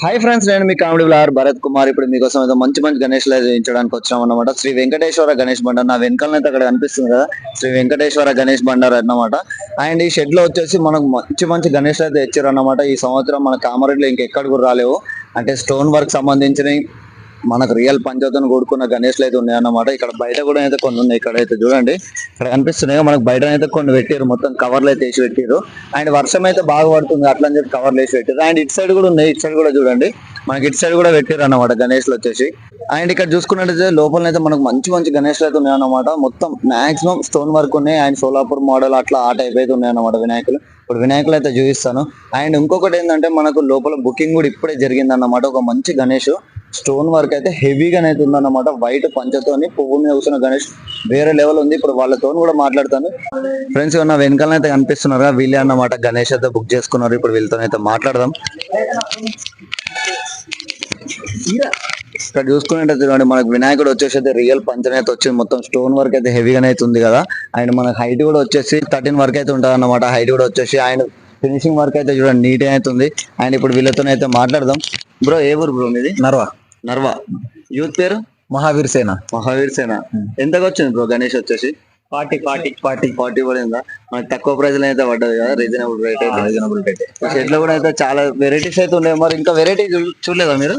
Hi friends నేను మీ comedy blogger Bharat Kumar. ఇప్పుడు మీకోసం ఏదో మంచి మంచి గణేష్ చేయించడానికి వచ్చాం అన్నమాట శ్రీ వెంకటేశ్వర గణేష్ బండార్ నా వెనకాలనైతే అక్కడ కనిపిస్తుంది కదా. శ్రీ వెంకటేశ్వర గణేష్ బండార్ అన్నమాట. అండ్ ఈ షెడ్లో వచ్చేసి మనకు మంచి మంచి గణేష్ అయితే తెచ్చారు అన్నమాట ఈ సంవత్సరం మన కామారెడ్డిలో ఇంకెక్కడ కూడా రాలేవు. అంటే స్టోన్ వర్క్ సంబంధించిన మనకు రియల్ పంచతో కూడుకున్న గణేష్లు అయితే ఉన్నాయి అన్నమాట ఇక్కడ బయట కూడా అయితే కొన్ని ఉన్నాయి. ఇక్కడ అయితే చూడండి. ఇక్కడ కనిపిస్తున్నాయి. మనకు బయట అయితే కొన్ని పెట్టారు మొత్తం కవర్లు అయితే వేసి పెట్టారు అండ్ వర్షం అయితే బాగా పడుతుంది. అట్లా అని చెప్పి కవర్లు వేసి పెట్టారు అండ్ ఇటు సైడ్ కూడా ఉన్నాయి. ఇటు సైడ్ కూడా చూడండి. మనకి ఇటు సైడ్ కూడా పెట్టారు అన్నమాట గణేష్లు వచ్చేసి. అండ్ ఇక్కడ చూసుకున్నట్టయితే లోపల అయితే మనకు మంచి మంచి గణేష్లు అయితే ఉన్నాయి అన్నమాట మొత్తం మాక్సిమం స్టోన్ వర్క్ ఉన్నాయి. అండ్ సోలాపూర్ మోడల్ అట్లా ఆ టైప్ అయితే ఉన్నాయి అన్నమాట వినాయకులు. ఇప్పుడు వినాయకులు అయితే చూపిస్తాను. అండ్ ఇంకొకటి ఏంటంటే మనకు లోపల బుకింగ్ కూడా ఇప్పుడే జరిగింది అన్నమాట ఒక మంచి గణేష్. స్టోన్ వర్క్ అయితే హెవీగానే అయితే ఉందన్నమాట. వైట్ పంచతోని పువ్వు మీద కూర్చున్న గణేష్ వేరే లెవెల్ ఉంది. ఇప్పుడు వాళ్ళతో కూడా మాట్లాడతాను. ఫ్రెండ్స్ నా వెనకాల అయితే కనిపిస్తున్నారు వీళ్ళే అన్నమాట. గణేష్ అయితే బుక్ చేసుకున్నారు. ఇప్పుడు వీళ్ళతో అయితే మాట్లాడదాం. ఇక్కడ చూసుకున్నట్టయితే చూడండి. మనకు వినాయకుడు వచ్చేసి అయితే రియల్ పంచన అయితే వచ్చింది. మొత్తం స్టోన్ వర్క్ అయితే హెవీగానే అయితే ఉంది కదా. అండ్ మనకు హైట్ కూడా వచ్చేసి థర్టీన్ వర్క్ అయితే ఉంటుంది అనమాట హైట్ కూడా వచ్చేసి అండ్ ఫినిషింగ్ వర్క్ అయితే చూడండి నీట్ అయితే ఉంది. అండ్ ఇప్పుడు వీళ్ళతో అయితే మాట్లాడదాం. బ్రో ఏ ఊరు బ్రో మీది? నర్వా? నర్వా యూత్ పేరు? మహావీర్ సేన. మహావీర్ సేన. ఎంతకు వచ్చింది బ్రో గణేష్ వచ్చేసి? పార్టీ పార్టీ పార్టీ ఫార్టీ పడిందా? మనకి తక్కువ ప్రైస్లో అయితే పడ్డది కదా రీజనబుల్ రేట్ అయితే. రీజనబుల్ రేట్ షెడ్లో కూడా అయితే చాలా వెరైటీస్ అయితే ఉన్నాయి. మరి ఇంకా వెరైటీ చూడలేదా మీరు?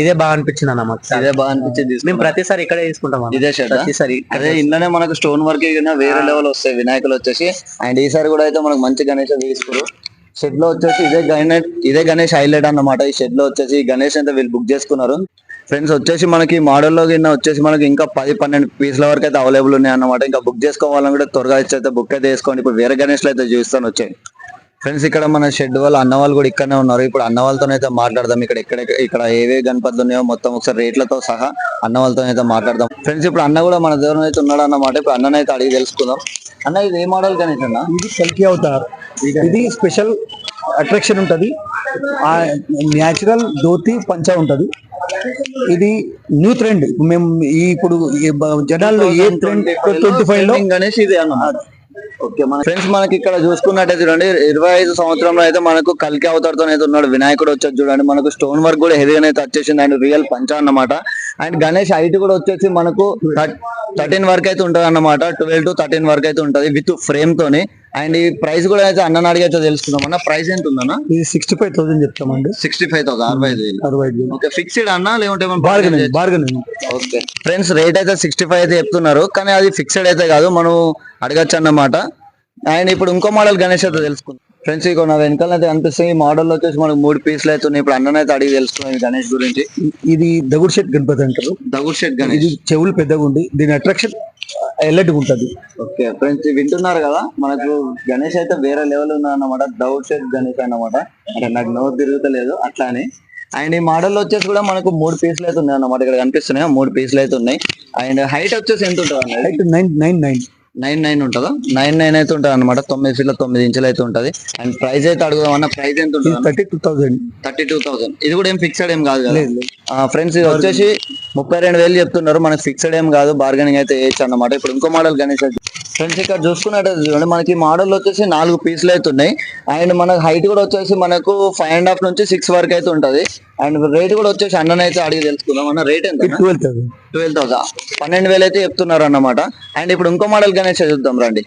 ఇదే బాగా అనిపించింది అన్న మాకు. ఇదే బాగా అనిపించింది మేము ప్రతిసారి ఇక్కడే తీసుకుంటాం అన్న. ఇదే షర్ట్? ప్రతిసారి అదే ఇంట్లోనే మనకు స్టోన్ వర్క్ వేరే లెవెల్ వస్తాయి వినాయకులు వచ్చేసి. అండ్ ఈసారి కూడా అయితే మనకు మంచి గణేష్ తీసుకురు. షెడ్లో వచ్చేసి ఇదే గణేష్ ఇదే గణేష్ హైలైట్ అన్నమాట. ఈ షెడ్లో వచ్చేసి గణేష్ అయితే వీళ్ళు బుక్ చేసుకున్నారు. ఫ్రెండ్స్ వచ్చేసి మనకి మోడల్లో కింద వచ్చేసి మనకి ఇంకా పది పన్నెండు పీసుల వరకు అయితే అవైలబుల్ ఉన్నాయి అన్నమాట. ఇంకా బుక్ చేసుకోవాలని కూడా త్వరగా అయితే బుక్ అయితే వేసుకోండి. ఇప్పుడు వేరే గణేష్లు అయితే చూస్తాను వచ్చాయి ఫ్రెండ్స్ ఇక్కడ మన షెడ్ వాళ్ళు అన్న వాళ్ళు కూడా ఇక్కడనే ఉన్నారు. ఇప్పుడు అన్న వాళ్ళతోనైతే అయితే మాట్లాడదాం. ఇక్కడ ఎక్కడ ఇక్కడ ఏవే గణపతులు ఉన్నాయో మొత్తం ఒకసారి రేట్లతో సహా అన్న వాళ్ళతో అయితే మాట్లాడదాం. ఫ్రెండ్స్ ఇప్పుడు అన్న కూడా మన దగ్గర అయితే ఉన్నాడు అన్నమాట. ఇప్పుడు అన్ననైతే అడిగి తెలుసుకుందాం. అన్న ఇది ఏ మోడల్ కానీ అవుతారు ఇది ఇది స్పెషల్ అట్రాక్షన్ ఉంటది. ఆ న్యాచురల్ ధోతి పంచ ఉంటది. ఇది న్యూ ట్రెండ్. మేము ఇప్పుడు జనాల్లో ఏ ట్రెండ్ ట్వంటీ ఫైవ్లో గణేష్ ఇది అన్న ఓకే మన ఫ్రెండ్స్ మనకి ఇక్కడ చూసుకున్నట్టయితే చూడండి ఇరవై ఐదు సంవత్సరంలో అయితే మనకు కల్కి అవతారతో అయితే ఉన్నాడు వినాయకుడు వచ్చేది చూడండి మనకు స్టోన్ వర్క్ కూడా హెవీగా అయితే వచ్చేసింది అండ్ రియల్ పంచ అన్నమాట. అండ్ గణేష్ హైట్ కూడా వచ్చేసి మనకు థర్టీన్ వరకు అయితే ఉంటది అన్నమాట. ట్వెల్వ్ టు థర్టీన్ వరకు అయితే ఉంటది విత్ ఫ్రేమ్ తోని. అండ్ ఈ ప్రైస్ కూడా అయితే అన్న అడిగి అయితే తెలుసుకుందాం అన్న. ప్రైస్ ఎంత ఉందన్న ఇది సిక్స్టీ ఫైవ్ థౌసండ్ చెప్తామండి. సిక్స్టీ ఫైవ్ థౌసండ్ అరవై ఐదు అరవై ఐదు ఓకే ఫిక్స్డ్ అన్న లేకుంటే bargain bargain okay. Friends rate అయితే సిక్స్టీ ఫైవ్ అయితే చెప్తున్నారు కానీ అది ఫిక్స్డ్ అయితే కాదు మనం అడగచ్చు అన్నమాట అండ్ ఇప్పుడు ఇంకో మోడల్ గణేష్ అయితే తెలుసుకుందాం. ఫ్రెండ్స్ ఇక నా వెనకాల అయితే అనిపిస్తుంది ఈ మోడల్ వచ్చేసి మనకు మూడు పీసులు అయితే ఉన్నాయి ఇప్పుడు అన్ననైతే అడిగి తెలుసుకున్నాం ఈ గణేష్ గురించి. ఇది దగుడు షెట్ గణపతి అంటారు. దగుడ్ ఇది గణేష్. చెవులు పెద్దగా ఉండి దీని అట్రాక్షన్ ఎల్లటిగా ఉంటది. ఓకే ఫ్రెండ్స్ వింటున్నారు కదా? మనకు గణేష్ అయితే వేరే లెవెల్ ఉన్నా అన్నమాట దౌడ్ షెడ్ గణేష్ అన్నమాట. అంటే నాకు నోరు తిరుగుతలేదు అట్లా అని అండ్ ఈ మోడల్ వచ్చేసి కూడా మనకు మూడు పీసులు అయితే ఉన్నాయి అన్నమాట ఇక్కడ కనిపిస్తున్నాయి. మూడు పీసులు అయితే ఉన్నాయి. అండ్ హైట్ వచ్చేసి ఎంత ఉంటుంది height nine nine nine. Nine nine ఉంటుందా? నైన్ నైన్ అయితే ఉంటుంది అనమాట తొమ్మిది ఫీట్ల తొమ్మిది ఇంచులు అయితే ఉంటుంది. అండ్ ప్రైస్ అయితే అడుగుదాం అన్న. ప్రైస్ ఎంత ఉంటుంది thirty two thousand. Thirty two thousand. ఇది కూడా ఏం ఫిక్స్డ్ ఏం కాదు కదా. ఫ్రెండ్స్ ఇది వచ్చేసి ముప్పై రెండు వేలు చెప్తున్నారు. మనకి ఫిక్స్డ్ ఏం కాదు. బార్గెనింగ్ అయితే వేయచ్చు అన్నమాట. ఇప్పుడు ఇంకో మోడల్ గణేష్ ఫ్రెండ్స్ ఇక్కడ చూసుకున్నట్టయితే చూడండి మనకి మోడల్ వచ్చేసి నాలుగు పీసులు అయితే ఉన్నాయి అండ్ మనకు హైట్ కూడా వచ్చేసి మనకు ఫైవ్ అండ్ హాఫ్ నుంచి సిక్స్ వరకు అయితే ఉంటుంది. అండ్ రేట్ కూడా వచ్చేసి అన్ననైతే అడిగి తెలుసుకుందాం. అన్న రేట్ ఎంత ట్వెల్వ్ థౌసండ్ ట్వెల్వ్ థౌసండ్ పన్నెండు వేలు అయితే చెప్తున్నారు అన్నమాట అండ్ ఇప్పుడు ఇంకో మోడల్ గణేష్ చూద్దాం రండి.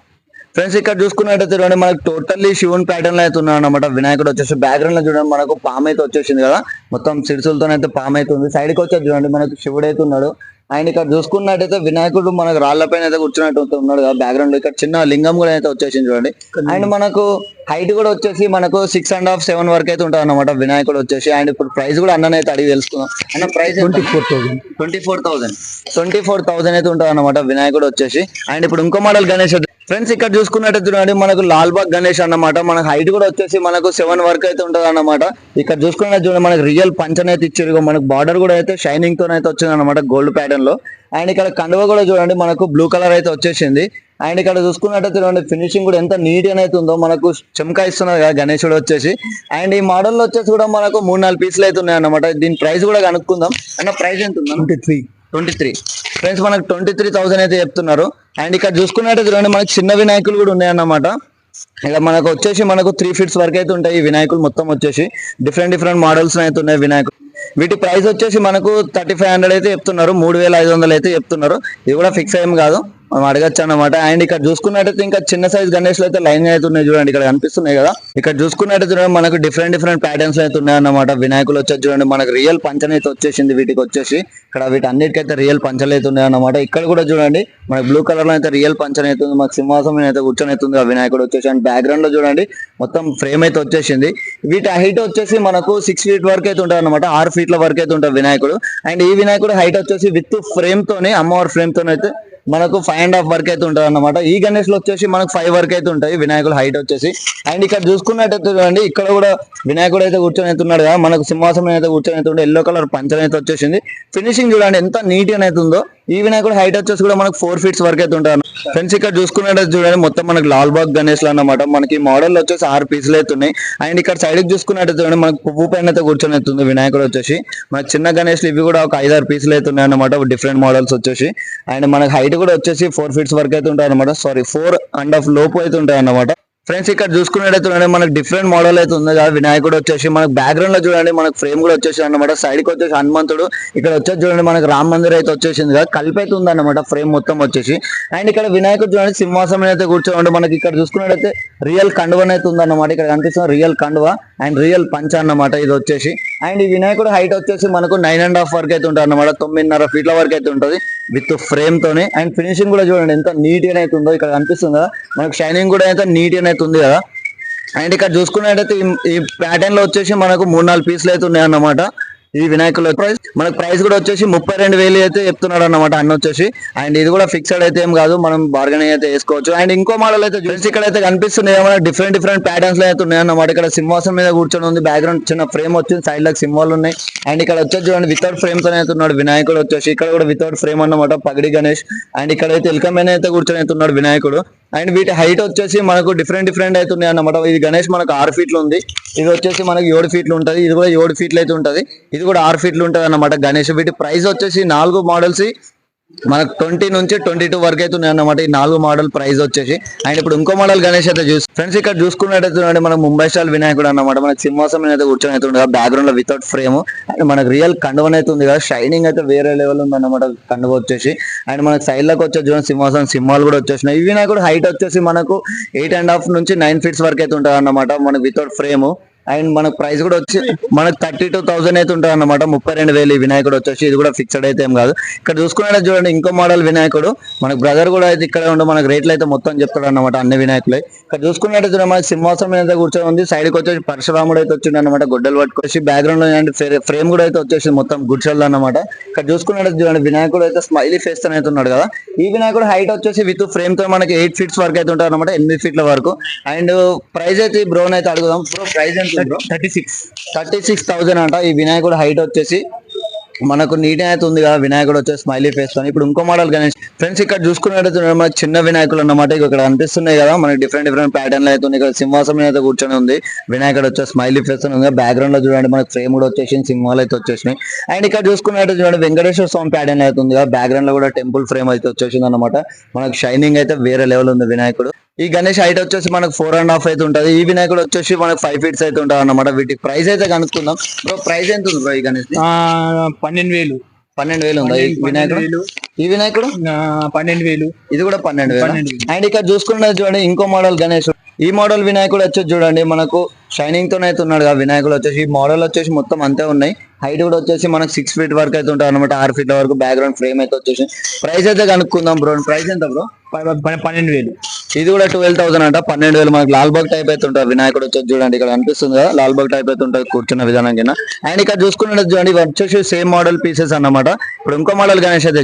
ఫ్రెండ్స్ ఇక్కడ చూసుకున్నట్టయితే చూడండి మనకు టోటల్లీ శివుని ప్యాటర్న్లో అయితే ఉన్నాడు అనమాట వినాయకుడు వచ్చేసి బ్యాక్గ్రౌండ్లో చూడండి మనకు పాము అయితే వచ్చేసింది కదా. మొత్తం సిరిసులతో అయితే పాము అయితే ఉంది. సైడ్కి వచ్చేది చూడండి మనకు శివుడు అయితే ఉన్నాడు. అండ్ ఇక్కడ చూసుకున్నట్టయితే వినాయకుడు మనకు రాళ్ళ పైన అయితే కూర్చున్నట్టు ఉన్నాడు కదా బ్యాక్గ్రౌండ్లో. ఇక్కడ చిన్న లింగం కూడా అయితే వచ్చేసింది చూడండి. అండ్ మనకు హైట్ కూడా వచ్చేసి మనకు సిక్స్ అండ్ హాఫ్ సెవెన్ వరకు అయితే ఉంటుంది అనమాట వినాయకుడు వచ్చేసి. అండ్ ఇప్పుడు ప్రైస్ కూడా అన్ననైతే అడిగి తెలుసుకుందాం. అన్న price twenty four thousand twenty four thousand twenty four thousand అయితే ఉంటుంది అనమాట వినాయకుడు వచ్చేసి. అండ్ ఇప్పుడు ఇంకో మోడల్ గణేష్ ఫ్రెండ్స్ ఇక్కడ చూసుకున్నట్టు చూడండి మనకు లాల్ బాగ్ గణేష్ అన్నమాట. మనకు హైట్ కూడా వచ్చేసి మనకు సెవెన్ వరకు అయితే ఉంటుంది అన్నమాట ఇక్కడ చూసుకున్నట్టు చూడండి మనకు రియల్ పంచన్ అయితే ఇచ్చారు. మనకు బార్డర్ కూడా అయితే షైనింగ్తో అయితే వచ్చింది అనమాట గోల్డ్ ప్యాటర్న్లో. అండ్ ఇక్కడ కండువ కూడా చూడండి మనకు బ్లూ కలర్ అయితే వచ్చేసింది. అండ్ ఇక్కడ చూసుకున్నట్టయితే చూడండి ఫినిషింగ్ కూడా ఎంత నీట్గా అయితే ఉందో మనకు చెమకా ఇస్తున్నారు కదా గణేశుడు వచ్చేసి. అండ్ ఈ మోడల్లో వచ్చేసి కూడా మనకు మూడు నాలుగు పీసులు అయితే ఉన్నాయి అనమాట దీని ప్రైస్ కూడా కనుక్కుందాం. అన్న ప్రైస్ ఎంత ఉంది త్రీ ట్వంటీ త్రీ ఫ్రెండ్స్ మనకు ట్వంటీ త్రీ థౌసండ్ అయితే చెప్తున్నారు. అండ్ ఇక్కడ చూసుకున్నట్టు చూడండి మనకి చిన్న వినాయకులు కూడా ఉన్నాయన్నమాట. ఇలా మనకు వచ్చేసి మనకు త్రీ ఫీట్స్ వరకు అయితే ఉంటాయి ఈ వినాయకులు మొత్తం వచ్చేసి. డిఫరెంట్ డిఫరెంట్ మోడల్స్ అయితే ఉన్నాయి వినాయకులు. వీటి ప్రైస్ వచ్చేసి మనకు థర్టీ ఫైవ్ హండ్రెడ్ అయితే చెప్తున్నారు. మూడు వేల ఐదు వందలు అయితే చెప్తున్నారు. ఇది కూడా ఫిక్స్ ఏం కాదు. మనం అడగచ్చు అన్నమాట. అండ్ ఇక్కడ చూసుకున్నట్టయితే ఇంకా చిన్న సైజ్ గణేష్లు అయితే లైన్ అవుతున్నాయి ఉన్నాయి చూడండి. ఇక్కడ కనిపిస్తున్నాయి కదా. ఇక్కడ చూసుకున్నట్టయితే మనకు డిఫరెంట్ డిఫరెంట్ ప్యాటర్న్స్ అయితే ఉన్నాయి అన్నమాట. వినాయకులు వచ్చి చూడండి. మనకు రియల్ పంచన అయితే వచ్చేసింది వీటికి వచ్చేసి. ఇక్కడ వీటి అన్నిటికైతే రియల్ పంచలు అయితే ఉన్నాయి అన్నమాట. ఇక్కడ కూడా చూడండి మనకి బ్లూ కలర్లో అయితే రియల్ పంచన అవుతుంది మనకు మాకు సింహాసనం అయితే కూర్చొని అవుతుంది ఆ వినాయకుడు వచ్చేసి. అండ్ బ్యాక్గ్రౌండ్లో చూడండి మొత్తం ఫ్రేమ్ అయితే వచ్చేసింది. వీటి హైట్ వచ్చేసి మనకు సిక్స్ ఫీట్ వరకు అయితే ఉంటుంది అనమాట ఆరు ఫీట్ల వరకు అయితే ఉంటుంది వినాయకుడు. అండ్ ఈ వినాయకుడు హైట్ వచ్చేసి విత్ ఫ్రేమ్ తోనే అమ్మవారి ఫ్రేమ్ తోనే అయితే మనకు ఫైవ్ అండ్ హాఫ్ వరకు అయితే ఉంటుంది అనమాట ఈ గణేష్లో వచ్చేసి మనకు ఫైవ్ వరకు అయితే ఉంటాయి. వినాయకుడు హైట్ వచ్చేసి. అండ్ ఇక్కడ చూసుకున్నట్టయితే చూడండి ఇక్కడ కూడా వినాయకుడు అయితే కూర్చొని అవుతున్నాడు కదా. మనకు సింహాసనం అయితే కూర్చొని అవుతుండే ఎల్లో కలర్ పంచర్ అయితే వచ్చేసింది. ఫినిషింగ్ చూడండి ఎంత నీట్గా అయితే ఉందో. ఈ వినాయకుడు హైట్ వచ్చేసి కూడా మనకు ఫోర్ ఫీట్స్ వరకు అయితే ఉంటారు ఫ్రెండ్స్ ఇక్కడ చూసుకున్నట్టు చూడండి మొత్తం మనకి లాల్ బాగ్ గణేష్ అన్నమాట. మనకి మోడల్ వచ్చేసి ఆరు పీసులు అవుతున్నాయి అండ్ ఇక్కడ సైడ్కి చూసుకున్నట్టు చూడండి మనకు పువ్వు పైన అయితే కూర్చొని అవుతుంది వినాయకుడు వచ్చేసి. మనకి చిన్న గణేష్లు ఇవి కూడా ఒక ఐదారు పీసులు అవుతున్నాయి ఉన్నాయి అన్నమాట డిఫరెంట్ మోడల్స్ వచ్చేసి. అండ్ మనకి హైట్ కూడా వచ్చేసి ఫోర్ ఫీట్స్ వరకు అయితే ఉంటాయి అనమాట సారీ ఫోర్ అండ్ హాఫ్ లోపు అయితే ఉంటాయి అన్నమాట. ఫ్రెండ్స్ ఇక్కడ చూసుకున్నట్టయితే చూడండి మనకి డిఫరెంట్ మోడల్ అయితే ఉంది కదా. వినాయకుడు వచ్చేసి మనకు బ్యాక్గ్రౌండ్లో చూడండి మనకి ఫ్రేమ్ కూడా వచ్చేసి అన్నమాట. సైడ్కి వచ్చేసి హనుమంతుడు ఇక్కడ వచ్చేసి చూడండి మనకి రామ్ మందిర్ అయితే వచ్చేసింది కదా. కలిపి అయితే ఉందన్నమాట ఫ్రేమ్ మొత్తం వచ్చేసి. అండ్ ఇక్కడ వినాయకుడు చూడండి సింహాసనం అయితే కూర్చోండి మనకి ఇక్కడ చూసుకున్నట్టయితే రియల్ కండువ అయితే ఉందన్నమాట. ఇక్కడ కనిపిస్తుంది రియల్ కండువ అండ్ రియల్ పంచ అన్నమాట ఇది వచ్చేసి. అండ్ ఈ వినాయకుడు హైట్ వచ్చేసి మనకు నైన్ అండ్ హాఫ్ వరకు అయితే ఉంటుంది అన్నమాట తొమ్మిదిన్నర ఫీట్ల వరకు అయితే ఉంటుంది. విత్ ఫ్రేమ్ తోని. అండ్ ఫినిషింగ్ కూడా చూడండి ఎంత నీట్గా అయితే ఉందో ఇక్కడ కనిపిస్తుంది కదా. మనకు షైనింగ్ కూడా అయితే నీట్గా అయితే ఉంది కదా. అండ్ ఇక్కడ చూసుకున్నట్టయితే ఈ- ఈ ప్యాటర్న్లో వచ్చేసి మనకు మూడు నాలుగు పీసులు అయితే ఉన్నాయి అన్నమాట ఇది వినాయకుల ప్రైస్ మనకు ప్రైస్ కూడా వచ్చేసి ముప్పై రెండు వేలు అయితే చెప్తున్నాడు అన్నమాట అన్న వచ్చేసి. అండ్ ఇది కూడా ఫిక్స్డ్ అయితే ఏం కాదు మనం బార్గెనింగ్ అయితే వేసుకోవచ్చు అండ్ ఇంకో మోడల్ అయితే చూసి ఇక్కడ అయితే కనిపిస్తున్నాయి ఏమైనా డిఫరెంట్ డిఫరెంట్ ప్యాటర్న్స్ అయితే ఉన్నాయి అన్నమాట. ఇక్కడ సింహాసం మీద కూర్చొని ఉంది బ్యాక్గ్రౌండ్ చిన్న ఫ్రేమ్ వచ్చింది సైడ్లకు సింబల్ ఉన్నాయి. అండ్ ఇక్కడ వచ్చేసి చూడండి వితౌట్ ఫ్రేమ్తో అయితే ఉన్నాడు వినాయకుడు వచ్చేసి. ఇక్కడ కూడా వితౌట్ ఫ్రేమ్ అన్నమాట పగడి గణేష్. అండ్ ఇక్కడ అయితే ఎల్కమైన అయితే కూర్చొని అయితే ఉన్నాడు వినాయకుడు. అండ్ వీటి హైట్ వచ్చేసి మనకు డిఫరెంట్ డిఫరెంట్ అయితే ఉన్నాయి అన్నమాట. ఇది గణేష్ మనకు ఆరు ఫీట్లు ఉంది. ఇది వచ్చేసి మనకి ఏడు ఫీట్లు ఉంటది. ఇది కూడా ఏడు ఫీట్లు అయితే ఉంటది. ఇది కూడా ఆరు ఫీట్లు ఉంటుంది అన్నమాట గణేష్ వీటి ప్రైస్ వచ్చేసి నాలుగు మోడల్స్ మనకు ట్వంటీ నుంచి ట్వంటీ టూ వరకు అయితే ఉన్నాయన్నమాట. ఈ నాలుగు మోడల్ ప్రైస్ వచ్చేసి. అండ్ ఇప్పుడు ఇంకో మోడల్ గణేష్ అయితే చూసి ఫ్రెండ్స్ ఇక్కడ చూసుకున్నట్టయితే మన మనకు ముంబై స్టైల్ వినాయకుడు అన్నమాట. మనకి సింహాసం అయితే కూర్చొని అయితే ఉంది బ్యాక్గ్రౌండ్లో వితౌట్ ఫ్రేమ్ అండ్ మనకు రియల్ కండువన్ అయితే ఉంది కదా. షైనింగ్ అయితే వేరే లెవెల్ ఉంది అన్నమాట కండువ వచ్చేసి. అండ్ మనకు సైడ్లకు వచ్చే చూడండి సింహాసం సింహాలు కూడా వచ్చేసినాయి. ఈ వినాయకుడు హైట్ వచ్చేసి మనకు ఎయిట్ అండ్ హాఫ్ నుంచి నైన్ ఫీట్స్ వరకు అయితే ఉంటుంది అన్నమాట మనకు వితౌట్ ఫ్రేమ్ అండ్ మనకు ప్రైస్ కూడా వచ్చి మనకు థర్టీ టూ థౌసండ్ అయితే ఉంటుంది అనమాట ముప్పై రెండు వేలు వినాయకుడు వచ్చేసి ఇది కూడా ఫిక్స్డ్ అయితే ఏం కాదు. ఇక్కడ చూసుకున్నట్టు చూడండి ఇంకో మోడల్ వినాయకుడు. మనకు బ్రదర్ కూడా అయితే ఇక్కడ ఉండి మనకు రేట్లు అయితే మొత్తం చెప్తాడు అన్నమాట అన్ని వినాయకులే. ఇక్కడ చూసుకున్నట్టు చూడండి మనకి సింహాసనం మీద కూర్చొని ఉంది. సైడ్కి వచ్చేసి పరశురాముడు అయితే వచ్చిండు అనమాట గొడ్డలు పట్టుకొచ్చి బ్యాక్గ్రౌండ్లో అండ్ ఫ్రేమ్ కూడా అయితే వచ్చేసి మొత్తం గుడ్చల్ అన్నమాట ఇక్కడ చూసుకున్నట్టు చూడండి వినాయకుడు అయితే స్మైలీ ఫేస్తో అయితే ఉన్నాడు కదా. ఈ వినాయకుడు హైట్ వచ్చేసి విత్ ఫ్రేమ్తో మనకి ఎయిట్ ఫీట్స్ వరకు అయితే ఉంటారు అనమాట ఎనిమిది ఫీట్ల వరకు. అండ్ ప్రైస్ అయితే బ్రో అయితే అడుగుదాం. బ్రో ప్రైస్ ఎంత thirty six thirty six thousand అంట. ఈ వినాయకుడు హైట్ వచ్చేసి మనకు నీట్ అయితే ఉంది కదా. వినాయకుడు వచ్చేసి స్మైలీ ఫేస్తో ఇప్పుడు ఇంకో మోడల్ గణేష్. ఫ్రెండ్స్ ఇక్కడ చూసుకున్నట్టయితే మనకి చిన్న వినాయకులు అన్నమాట ఇక ఇక్కడ అనిపిస్తున్నాయి కదా. మనకి డిఫరెంట్ డిఫరెంట్ ప్యాటర్న్ అయితే ఉంది. ఇక్కడ సింహాసనం అయితే కూర్చొని ఉంది. వినాయకుడు వచ్చేసి స్మైలీ ఫేస్ ఉంది. బ్యాక్గ్రౌండ్లో చూడండి. మనకి ఫ్రేమ్ కూడా వచ్చేసి సింహాలు అయితే వచ్చేసినాయి. అండ్ ఇక్కడ చూసుకున్నట్టు చూడండి. వెంకటేశ్వర స్వామి ప్యాటర్న్ అయితే ఉంది కదా. బ్యాక్గ్రౌండ్లో కూడా టెంపుల్ ఫ్రేమ్ అయితే వచ్చేసింది అనమాట మనకు షైనింగ్ అయితే వేరే లెవెల్ ఉంది వినాయకుడు. ఈ గణేష్ హైట్ వచ్చేసి మనకు ఫోర్ అండ్ హాఫ్ అయితే ఉంటది. ఈ వినాయకుడు వచ్చేసి మనకు ఫైవ్ ఫీట్స్ అయితే ఉంటుంది అన్నమాట వీటికి ప్రైస్ అయితే కనుక్కుందాం. బ్రో ప్రైస్ ఎంత ఉంది బ్రో ఈ గణేష్ పన్నెండు వేలు. పన్నెండు వేలు ఉందా వినాయకుడు? ఈ వినాయకుడు పన్నెండు వేలు. ఇది కూడా పన్నెండు వేలు. అండ్ ఇక్కడ చూసుకున్నది చూడండి ఇంకో మోడల్ గణేష్. ఈ మోడల్ వినాయకుడు వచ్చేసి చూడండి మనకు షైనింగ్ తోనే అయితే ఉన్నాడు కదా వినాయకుడు వచ్చేసి. ఈ మోడల్ వచ్చేసి మొత్తం అంతే ఉన్నాయి. హైట్ కూడా వచ్చేసి మనకు సిక్స్ ఫీట్ వరకు అయితే ఉంటుంది అనమాట ఆరు ఫీట్ల వరకు బ్యాక్గ్రౌండ్ ఫ్రేమ్ అయితే వచ్చేసి. ప్రైస్ అయితే కనుక్కుందాం బ్రో ప్రైస్ ఎంత బ్రో పన్నెండు వేలు. ఇది కూడా ట్వెల్వ్ థౌసండ్ అంట. పన్నెండు వేలు మనకి లాల్ బాగ్ టైప్ అయితే ఉంటుంది. వినాయకుడు వచ్చేసి చూడండి ఇక్కడ అనిపిస్తుంది కదా. లాల్ బాగ్ టైప్ అయితే ఉంటుంది కూర్చున్న విధానం కింద. అండ్ ఇక్కడ చూసుకున్నట్టు చూడండి వచ్చేసి సేమ్ మోడల్ పీసెస్ అన్నమాట. ఇప్పుడు ఇంకో మోడల్ గణేష్ అయితే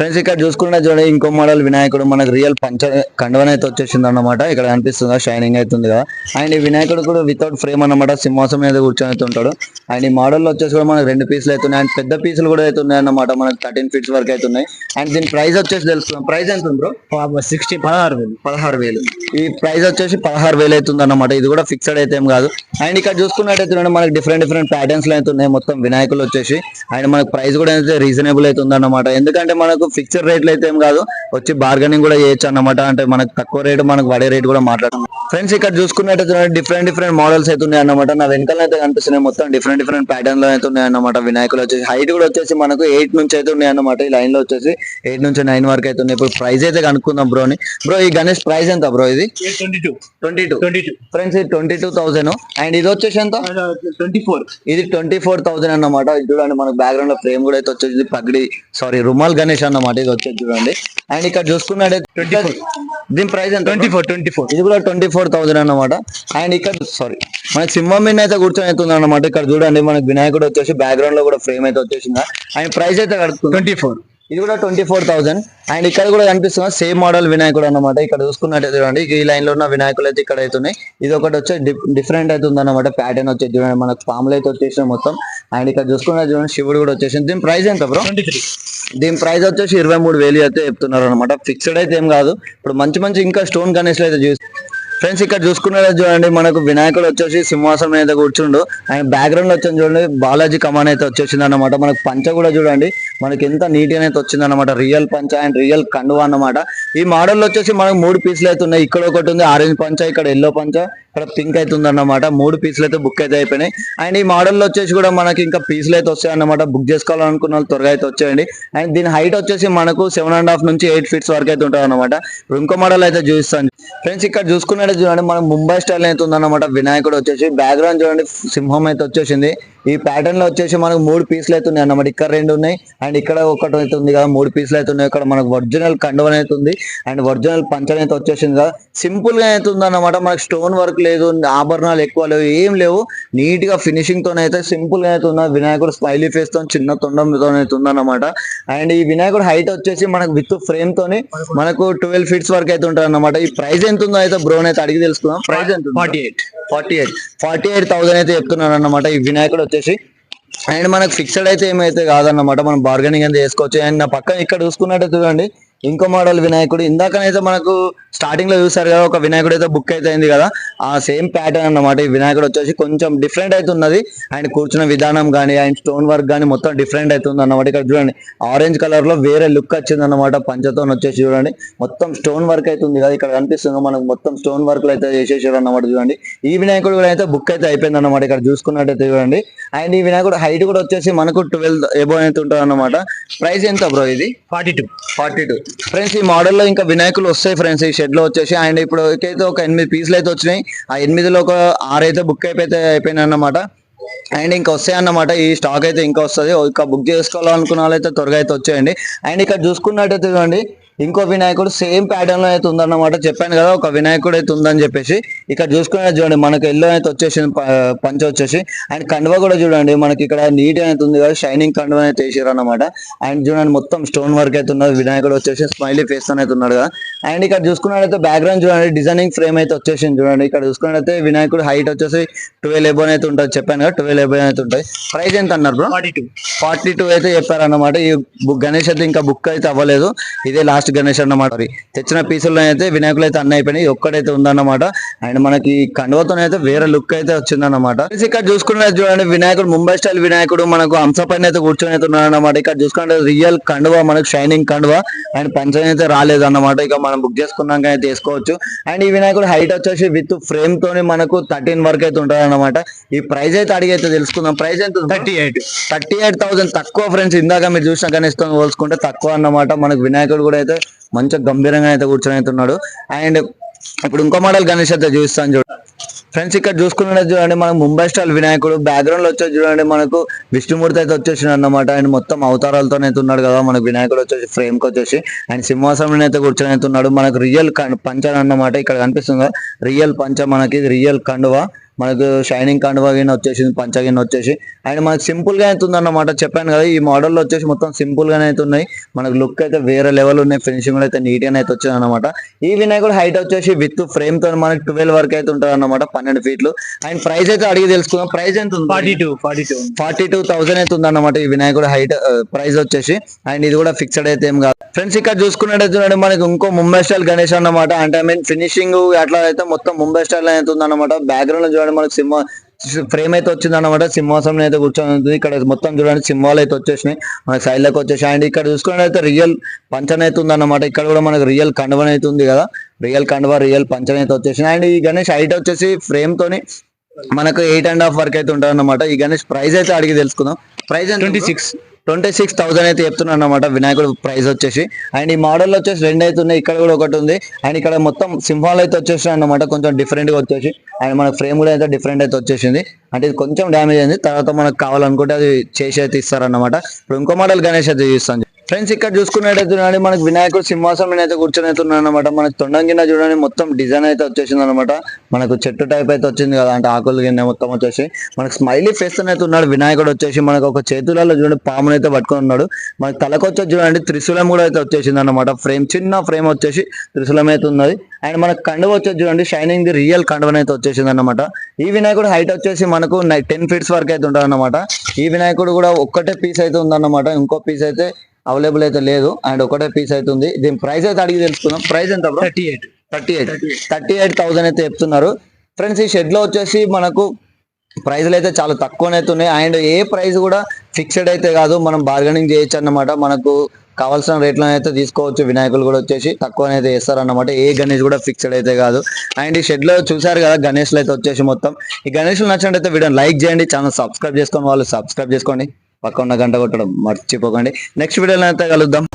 ఫ్రెండ్స్ ఇక్కడ చూసుకున్నట్టు చూడండి ఇంకో మోడల్ వినాయకుడు మనకు రియల్ పంచ కండవన అయితే వచ్చేసింది అన్నమాట. ఇక్కడ అనిపిస్తుంది? షైనింగ్ అవుతుంది కదా. అండ్ ఈ వినాయకుడు కూడా వితౌట్ ఫ్రేమ్ అన్నమాట. సింహాసం మీద కూర్చొని అయితే ఉంటాడు. అండ్ ఈ మోడల్ వచ్చేసి కూడా మనకు రెండు పీసులు అయితే ఉన్నాయి. అండ్ పెద్ద పీసులు కూడా అయితే ఉన్నాయి అన్నమాట. మనకు థర్టీన్ ఫీట్స్ వరకు అయితే ఉన్నాయి. అండ్ దీని ప్రైస్ వచ్చేసి తెలుసుకున్నాం ప్రైస్ ఎంత ఉంది బ్రో? సిక్స్టీ పదహారు వేలు. పదహారు వేలు. ఈ ప్రైస్ వచ్చేసి పదహారు వేలు అవుతుంది అన్నమాట. ఇది కూడా ఫిక్స్డ్ అయితే ఏం కాదు. అండ్ ఇక్కడ చూసుకున్నట్టయితే మనకి డిఫరెంట్ డిఫరెంట్ ప్యాటర్న్స్ అయితే ఉన్నాయి. మొత్తం వినాయకులు వచ్చేసి. అండ్ మనకి ప్రైస్ కూడా అయితే రీజనబుల్ అవుతుంది అన్నమాట. ఎందుకంటే మనకు ఫిక్స్డ్ రేట్లు అయితే ఏం కాదు వచ్చి బార్గెనింగ్ కూడా చేయొచ్చు అన్నమాట. అంటే మనకు తక్కువ రేటు మనకు పడే రేట్ కూడా మాట్లాడతాం ఫ్రెండ్స్ ఇక్కడ చూసుకున్నట్టయితే డిఫరెంట్ డిఫరెంట్ మోడల్స్ అయితే ఉన్నాయి అన్నమాట. నా వెనకాల అయితే కనిపిస్తున్నాయి మొత్తం డిఫరెంట్ డిఫరెంట్ ప్యాటర్న్లో అయితే ఉన్నాయి అన్నమాట. వినాయకులు వచ్చేసి హైట్ కూడా వచ్చేసి మనకు ఎయిట్ నుంచి అయితే ఉన్నాయి అన్నమాట. ఈ లైన్లో వచ్చేసి ఎయిట్ నుంచి నైన్ వరకు అయితే ఉన్నాయి. ఇప్పుడు ప్రైస్ అయితే కనుక్కుందాం బ్రోని బ్రో ఈ గణేష్ ప్రైస్ ఎంత బ్రో ఇది? ట్వంటీ టూ ఫ్రెండ్స్ ఇది ట్వంటీ టూ థౌసండ్ అండ్ ఇది వచ్చేసి ఎంత? ట్వంటీ ఫోర్ ఇది ట్వంటీ ఫోర్ థౌసండ్ అన్నమాట. ఇది చూడండి మనకు బ్యాక్గ్రౌండ్లో ఫ్రేమ్ కూడా అయితే వచ్చేసి పగిడి సారీ రుమాల్ గణేష్ అన్నమాట. ఇది వచ్చేసి చూడండి. అండ్ ఇక్కడ చూసుకున్నట్టయితే దీని ప్రైస్ ఎంత? ట్వంటీ ఫోర్ ట్వంటీ ఫోర్ ఇది కూడా ట్వంటీ ఫోర్ థౌసండ్ అన్నమాట. అండ్ ఇక్కడ సారీ మనకి సింహం మీద అయితే కూర్చొని అవుతుంది అన్నమాట. ఇక్కడ చూడండి మనకి వినాయకుడు వచ్చేసి బ్యాక్గ్రౌండ్లో కూడా ఫ్రేమ్ అయితే వచ్చేసిందా. అండ్ ప్రైస్ అయితే కడుతుంది ట్వంటీ ఫోర్ ఇది కూడా ట్వంటీ ఫోర్ థౌసండ్ అండ్ ఇక్కడ కూడా కనిపిస్తుంది సేమ్ మోడల్ వినాయకుడు అన్నమాట. ఇక్కడ చూసుకున్నట్టయితే చూడండి ఈ లైన్లో ఉన్న వినాయకులు అయితే ఇక్కడ అవుతున్నాయి. ఇది ఒకటి వచ్చి డిఫరెంట్ అవుతుంది అన్నమాట ప్యాటర్న్ వచ్చేది చూడండి. మనకు పాములు అయితే వచ్చేసి మొత్తం. అండ్ ఇక్కడ చూసుకున్నట్టు చూడండి శివుడు కూడా వచ్చేసింది. దీని ప్రైస్ ఎంత బ్రో ట్వంటీ దీని ప్రైస్ వచ్చేసి ఇరవై మూడు వేలు అయితే చెప్తున్నారు అనమాట ఫిక్స్డ్ అయితే ఏం కాదు. ఇప్పుడు మంచి మంచి ఇంకా స్టోన్ గణేష్లు అయితే చూసి ఫ్రెండ్స్ ఇక్కడ చూసుకున్నారా చూడండి. మనకు వినాయకుడు వచ్చేసి సింహాసనం అయితే కూర్చుండు. అండ్ బ్యాక్గ్రౌండ్లో వచ్చి చూడండి. బాలాజీ కమాన్ అయితే వచ్చేసింది అనమాట మనకు పంచ కూడా చూడండి. మనకి ఎంత నీట్ అయితే వచ్చింది అనమాట రియల్ పంచ అండ్ రియల్ కండువా అన్నమాట. ఈ మోడల్ వచ్చేసి మనకు మూడు పీసులు అయితే ఉన్నాయి. ఇక్కడ ఒకటి ఉంది ఆరెంజ్ పంచ ఇక్కడ ఎల్లో పంచ ఇక్కడ పింక్ అవుతుంది ఉందన్నమాట మూడు పీసులు అయితే బుక్ అయితే అయిపోయినాయి. అండ్ ఈ మోడల్లో వచ్చేసి కూడా మనకి ఇంకా పీసులు అయితే వస్తాయి అన్నమాట బుక్ చేసుకోవాలనుకున్న వాళ్ళు త్వరగా అయితే వచ్చేయండి. అండ్ దీని హైట్ వచ్చేసి మనకు సెవెన్ అండ్ హాఫ్ నుంచి ఎయిట్ ఫీట్స్ వరకు అయితే ఉంటుంది అనమాట ఇంకో మోడల్ అయితే చూపిస్తాను. ఫ్రెండ్స్ ఇక్కడ చూసుకున్నట్టు చూడండి. మనకు ముంబై స్టైల్ అయితే ఉందన్నమాట. వినాయకుడు వచ్చేసి. బ్యాక్గ్రౌండ్ చూడండి. సింహం అయితే వచ్చేసింది. ఈ ప్యాటర్న్లో వచ్చేసి మనకు మూడు పీసులు అయితే ఉన్నాయి అన్నమాట. ఇక్కడ రెండు ఉన్నాయి అండ్ ఇక్కడ ఒకటి అయితే ఉంది కదా మూడు పీసులు అయితే ఉన్నాయి. ఇక్కడ మనకు ఒరిజినల్ కండువన్ అయితే ఉంది అండ్ ఒరిజినల్ పంచన్ అయితే వచ్చేసింది కదా. సింపుల్గా అయితే ఉంది అన్నమాట. మనకు స్టోన్ వర్క్ లేదు ఆభరణాలు ఎక్కువ లేవు ఏం లేవు. నీట్గా ఫినిషింగ్తో అయితే సింపుల్గా అయితే ఉంది వినాయకుడు స్మైలీ ఫేస్తో చిన్న తొండంతో అయితే ఉందన్నమాట అండ్ ఈ వినాయకుడు హైట్ వచ్చేసి మనకు విత్ ఫ్రేమ్ తోని మనకు ట్వెల్వ్ ఫీట్స్ వరకు అయితే ఉంటారు అన్నమాట ఈ ప్రైస్ ఎంత ఉందో అయితే బ్రోన్ అయితే అడిగి తెలుసుకుందాం. ప్రైస్ ఎంత forty eight forty eight forty eight thousand అయితే చెప్తున్నాను అన్నమాట ఈ వినాయకుడు వచ్చేసి. అండ్ మనకు ఫిక్స్డ్ అయితే ఏమైతే కాదన్నమాట. మనం బార్గెనింగ్ అయితే చేసుకోవచ్చు. అండ్ నా పక్కన ఇక్కడ చూసుకున్నట్టు చూడండి. ఇంకో మోడల్ వినాయకుడు. ఇందాకనైతే మనకు స్టార్టింగ్లో చూసారు కదా ఒక వినాయకుడు అయితే బుక్ అయితే అయింది కదా ఆ సేమ్ ప్యాటర్న్ అన్నమాట. ఈ వినాయకుడు వచ్చేసి కొంచెం డిఫరెంట్ అయితే ఉన్నది అండ్ కూర్చున్న విధానం కానీ అండ్ స్టోన్ వర్క్ కానీ మొత్తం డిఫరెంట్ అవుతుంది అన్నమాట. ఇక్కడ చూడండి ఆరెంజ్ కలర్లో వేరే లుక్ వచ్చింది అన్నమాట. పంచతో వచ్చేసి చూడండి మొత్తం స్టోన్ వర్క్ అయితే ఉంది కదా ఇక్కడ కనిపిస్తుంది మనకు మొత్తం స్టోన్ వర్క్ అయితే చేసేసారు అన్నమాట చూడండి. ఈ వినాయకుడు కూడా అయితే బుక్ అయితే అయిపోయింది అన్నమాట. ఇక్కడ చూసుకున్నట్టయితే చూడండి అండ్ ఈ వినాయకుడు హైట్ కూడా వచ్చేసి మనకు ట్వెల్వ్ ఎబో అయితే ఉంటుంది అన్నమాట. ప్రైస్ ఎంత బ్రో ఇది? Forty two forty two friends ఈ మోడల్లో ఇంకా వినాయకులు వస్తాయి ఫ్రెండ్స్ ఈ షెడ్లో వచ్చేసి అండ్ ఇప్పుడు అయితే ఒక ఎనిమిది పీసులు అయితే వచ్చినాయి. ఆ ఎనిమిదిలో ఒక ఆరు అయితే బుక్ అయిపోతే అయిపోయినాయి అన్నమాట. అండ్ ఇంకా వస్తాయన్నమాట ఈ స్టాక్ అయితే ఇంకా వస్తుంది. ఇంకా బుక్ చేసుకోవాలనుకున్న వాళ్ళైతే త్వరగా అయితే వచ్చేయండి. అండ్ ఇక్కడ చూసుకున్నట్టయితే చూడండి ఇంకో వినాయకుడు సేమ్ ప్యాటర్న్లో అయితే ఉందన్నమాట. చెప్పాను కదా ఒక వినాయకుడు అయితే ఉందని చెప్పేసి. ఇక్కడ చూసుకున్నట్టు చూడండి మనకి ఎల్లో అయితే వచ్చేసింది పంచ వచ్చేసి. అండ్ కండువ కూడా చూడండి మనకి ఇక్కడ నీట్ అయితే ఉంది కదా షైనింగ్ కండువ అయితే వేసారు అన్నమాట అండ్ చూడండి మొత్తం స్టోన్ వర్క్ అయితే ఉన్నది. వినాయకుడు వచ్చేసి స్మైలీ ఫేస్ అయితే ఉన్నాడు కదా అండ్ ఇక్కడ చూసుకున్నట్టయితే బ్యాక్గ్రౌండ్ చూడండి డిజైనింగ్ ఫ్రేమ్ అయితే వచ్చేసింది చూడండి. ఇక్కడ చూసుకున్నట్టయితే వినాయకుడు హైట్ వచ్చేసి ట్వెల్వ్ ఎబోన్ అయితే ఉంటుంది. చెప్పాను కదా ట్వెల్వ్ ఎబోన్ అయితే ఉంటాయి. ప్రైస్ ఎంత అన్నారు bro forty two forty two అయితే చెప్పారన్నమాట. ఈ గణేష్ అయితే ఇంకా బుక్ అయితే అవ్వలేదు. ఇదే లాస్ట్ గణేష్ అన్నమాట తెచ్చిన పీసుల్లో అయితే వినాయకులు అయితే అన్ని అయిపోయినాయి ఒక్కడైతే ఉందన్నమాట. అండ్ మనకి కండువతో అయితే వేరే లుక్ అయితే వచ్చిందన్నమాట. ఇక్కడ చూసుకున్నది చూడండి వినాయకుడు ముంబై స్టైల్ వినాయకుడు మనకు హంస పైన అయితే కూర్చొని అయితే ఉన్నాడు అన్నమాట ఇక్కడ చూసుకుంటే రియల్ కండువ మనకు షైనింగ్ కండువ అండ్ పంచం అయితే రాలేదు అన్నమాట ఇక మనం బుక్ చేసుకున్నాక అయితే తీసుకోవచ్చు అండ్ ఈ వినాయకుడు హైట్ వచ్చేసి విత్ ఫ్రేమ్ తోని మనకు థర్టీన్ వరకు అయితే ఉంటుంది అన్నమాట ఈ ప్రైస్ అయితే అడిగి అయితే తెలుసుకుందాం. ప్రైస్ ఎంత thirty eight. Thirty eight thousand తక్కువ ఫ్రెండ్స్. ఇందాక మీరు చూసిన గణేష్తో పోల్చుకుంటే తక్కువ అన్నమాట. మనకు వినాయకుడు కూడా అయితే మంచిగా గంభీరంగా అయితే కూర్చొని అయితే ఉన్నాడు. అండ్ ఇప్పుడు ఇంకో మోడల్ గణేష్ అయితే చూస్తాను చూడండి ఫ్రెండ్స్ ఇక్కడ చూసుకున్నట్టు చూడండి మనకు ముంబై స్టైల్ వినాయకుడు బ్యాక్గ్రౌండ్లో వచ్చేసి చూడండి మనకు విష్ణుమూర్తి అయితే వచ్చేసింది అన్నమాట. అండ్ మొత్తం అవతారాలతో అయితే ఉన్నాడు కదా మనకు వినాయకుడు వచ్చేసి ఫ్రేమ్కి వచ్చేసి. అండ్ సింహాసనం అయితే కూర్చొని అయితే ఉన్నాడు. మనకు రియల్ పంచ అన్నమాట ఇక్కడ కనిపిస్తుంది రియల్ పంచ మనకి రియల్ కండువా. మనకు షైనింగ్ కండువా గిన్నె వచ్చేసింది పంచ గిన్నె వచ్చేసి. అండ్ మనకు సింపుల్గా అయితే ఉందన్నమాట చెప్పాను కదా ఈ మోడల్లో వచ్చేసి మొత్తం సింపుల్ గానే అయితే ఉన్నాయి మనకు లుక్ అయితే వేరే లెవెల్ ఉన్నాయి ఫినిషింగ్ కూడా అయితే నీట్ గానే అయితే వచ్చింది అనమాట ఈ వినాయకుడు హైట్ వచ్చేసి విత్ ఫ్రేమ్తో మనకి ట్వెల్వ్ వరకు అయితే ఉంటుంది అనమాట పన్నెండు ఫీట్లు అండ్ ప్రైస్ అయితే అడిగి తెలుసుకుందాం. ప్రైస్ ఎంత ఉంది? Forty two forty two forty two thousand అయితే ఉందన్నమాట ఈ వినాయకుడు హైట్ ప్రైస్ వచ్చేసి. అండ్ ఇది కూడా ఫిక్స్డ్ అయితే ఏం కాదు. ఫ్రెండ్స్ ఇక్కడ చూసుకున్నట్టయితే చూడండి మనకి ఇంకో ముంబై స్టైల్ గణేష్ అన్నమాట. అంటే ఐ మీన్ ఫినిషింగ్ అట్లా అయితే మొత్తం ముంబై స్టైల్ అయితే ఉందన్నమాట. బ్యాక్గ్రౌండ్లో చూడండి మనకి సింహ ఫ్రేమ్ అయితే వచ్చింది అనమాట సింహాసనం అయితే కూర్చొని ఉంది. ఇక్కడ మొత్తం చూడండి సింహాలు అయితే వచ్చేసినాయి. మన సైడ్లకు వచ్చేసి అండ్ ఇక్కడ అయితే రియల్ పంచన అయితే ఉంది ఇక్కడ కూడా మనకి రియల్ కండవన అయితే ఉంది కదా. రియల్ కండవ రియల్ పంచన అయితే వచ్చేసినాయి. అండ్ ఈ గణేష్ హైట్ వచ్చేసి ఫ్రేమ్ తోని మనకు ఎయిట్ అండ్ హాఫ్ వరకు అయితే ఉంటుంది అనమాట ఈ గణేష్ ప్రైస్ అయితే అడిగి తెలుసుకుందాం. Price twenty six twenty six thousand అయితే చెప్తున్నాను అనమాట వినాయకుడు ప్రైస్ వచ్చేసి. అండ్ ఈ మోడల్ వచ్చేసి రెండు అయితే ఉన్నాయి ఇక్కడ కూడా ఒకటి ఉంది. అండ్ ఇక్కడ మొత్తం సింహాలు అయితే వచ్చేసాయి అన్నమాట కొంచెం డిఫరెంట్గా వచ్చేసి. అండ్ మన ఫ్రేమ్ కూడా అయితే డిఫరెంట్ అయితే వచ్చేసింది. అంటే ఇది కొంచెం డ్యామేజ్ అయింది. తర్వాత మనకు కావాలనుకుంటే అది చేసి అయితే ఇస్తారన్నమాట. ఇప్పుడు ఇంకో మోడల్ గణేష్ అయితే చూస్తాను ఫ్రెండ్స్ ఇక్కడ చూసుకున్నట్టయితే చూడండి మనకి వినాయకుడు సింహాసనం మీద అయితే కూర్చొని అయితే ఉన్నాడు అనమాట మనకి తొండం కింద చూడండి మొత్తం డిజైన్ అయితే వచ్చేసింది అనమాట మనకు చెట్టు టైప్ అయితే వచ్చింది కదా అంటే ఆకులు కింద మొత్తం వచ్చేసి. మనకి స్మైలీ ఫేస్ అయితే ఉన్నాడు వినాయకుడు వచ్చేసి. మనకు ఒక చేతులలో చూడండి పామును అయితే పట్టుకొని ఉన్నాడు. మనకి తలకు చూడండి త్రిశూలం కూడా అయితే వచ్చేసింది అనమాట ఫ్రేమ్ చిన్న ఫ్రేమ్ వచ్చేసి త్రిశూలం అయితే ఉన్నది. అండ్ మనకు కండువ వచ్చేసి చూడండి షైనింగ్ ది రియల్ కండువ అయితే వచ్చేసింది అనమాట ఈ వినాయకుడు హైట్ వచ్చేసి మనకు టెన్ ఫీట్స్ వరకు అయితే ఉంటుంది అనమాట ఈ వినాయకుడు కూడా ఒక్కటే పీస్ అయితే ఉందన్నమాట. ఇంకో పీస్ అయితే అవైలబుల్ అయితే లేదు. అండ్ ఒకటే పీస్ అయితే ఉంది దీని ప్రైస్ అయితే అడిగి తెలుసుకుందాం. ప్రైస్ ఎంత thirty eight. Thirty eight. Thirty eight. Thousand అయితే చెప్తున్నారు. ఫ్రెండ్స్ ఈ షెడ్లో వచ్చేసి మనకు ప్రైజ్లు అయితే చాలా తక్కువనైతే ఉన్నాయి అండ్ ఏ ప్రైస్ కూడా ఫిక్స్డ్ అయితే కాదు. మనం బార్గెనింగ్ చేయొచ్చు అన్నమాట మనకు కావాల్సిన రేట్లో అయితే తీసుకోవచ్చు. వినాయకులు కూడా వచ్చేసి తక్కువనైతే చేస్తారన్నమాట. ఏ గణేష్ కూడా ఫిక్స్డ్ అయితే కాదు. అండ్ ఈ షెడ్లో చూసారు కదా గణేష్లు అయితే వచ్చేసి మొత్తం. ఈ గణేష్లు నచ్చినట్టయితే వీడియో లైక్ చేయండి. ఛానల్ సబ్స్క్రైబ్ చేసుకొని వాళ్ళు సబ్స్క్రైబ్ చేసుకోండి. పక్కన గంట కొట్టడం. మర్చిపోకండి. నెక్స్ట్ వీడియోలో అయితే కలుద్దాం.